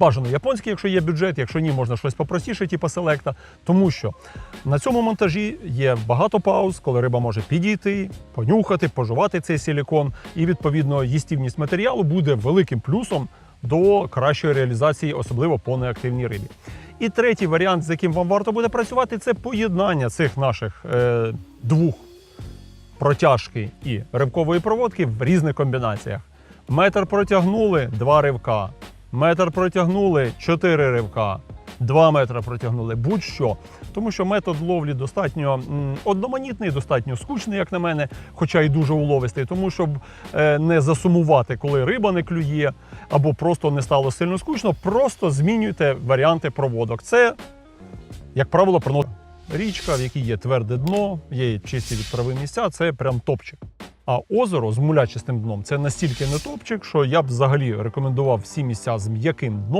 Бажано японський, якщо є бюджет, якщо ні, можна щось попростіше, типу селекта. Тому що на цьому монтажі є багато пауз, коли риба може підійти, понюхати, пожувати цей силікон, і відповідно їстівність матеріалу буде великим плюсом до кращої реалізації, особливо по неактивній рибі. І третій варіант, з яким вам варто буде працювати, це поєднання цих наших е, двох протяжки і ривкової проводки в різних комбінаціях. Метр протягнули два ривка. Метр протягнули чотири ривка. Два метри протягнули, будь-що. Тому що метод ловлі достатньо одноманітний, достатньо скучний, як на мене, хоча й дуже уловистий. Тому щоб е, не засумувати, коли риба не клює, або просто не стало сильно скучно, просто змінюйте варіанти проводок. Це, як правило, про річка, в якій є тверде дно, є чисті відправи місця, це прям топчик. А озеро з мулячистим дном це настільки не топчик, що я б взагалі рекомендував всі місця з м'яким дном.